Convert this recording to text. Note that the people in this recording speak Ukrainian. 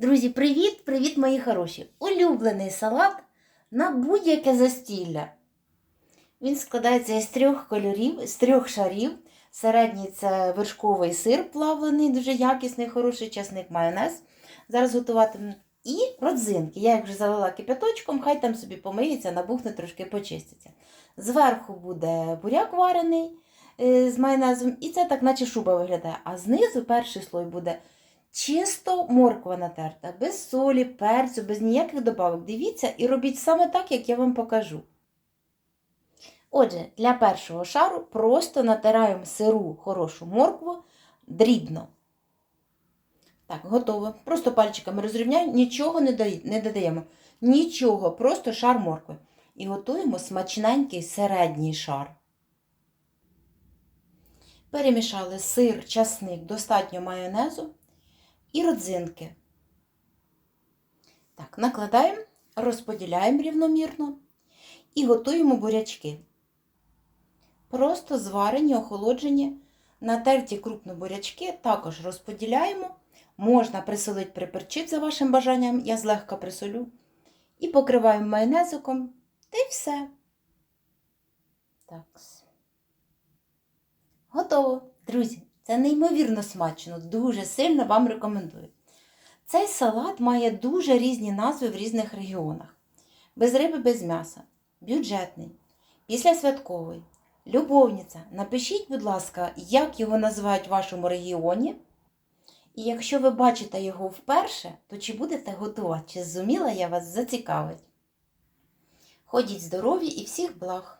Друзі, привіт! Привіт, мої хороші! Улюблений салат на будь-яке застілля. Він складається із трьох кольорів, з трьох шарів. Середній це вершковий сир плавлений, дуже якісний, хороший часник, майонез. Зараз готуватиму. І родзинки. Я їх вже залила кипяточком, хай там собі помиється, набухне, трошки почиститься. Зверху буде буряк варений е, з майонезом, і це так, наче шуба виглядає. А знизу перший слой буде чисто морква натерта, без солі, перцю, без ніяких добавок. Дивіться і робіть саме так, як я вам покажу. Отже, для першого шару просто натираємо сиру хорошу моркву дрібно. Так, готово. Просто пальчиками розрівняємо, нічого не додаємо. Нічого, просто шар моркви. І готуємо смачненький середній шар. Перемішали сир, часник, достатньо майонезу і родзинки. Так, накладаємо, розподіляємо рівномірно і готуємо бурячки. Просто зварені, охолоджені, натерті крупно бурячки, також розподіляємо. Можна присолити, приперчити за вашим бажанням, я злегка присолю. І покриваємо майонезиком, та й все. Так. Готово, друзі. Це неймовірно смачно, дуже сильно вам рекомендую. Цей салат має дуже різні назви в різних регіонах. Без риби, без м'яса, бюджетний, післясвятковий, любовниця. Напишіть, будь ласка, як його називають в вашому регіоні. І якщо ви бачите його вперше, то чи будете готувати, чи зуміла я вас зацікавить. Ходіть здорові і всіх благ!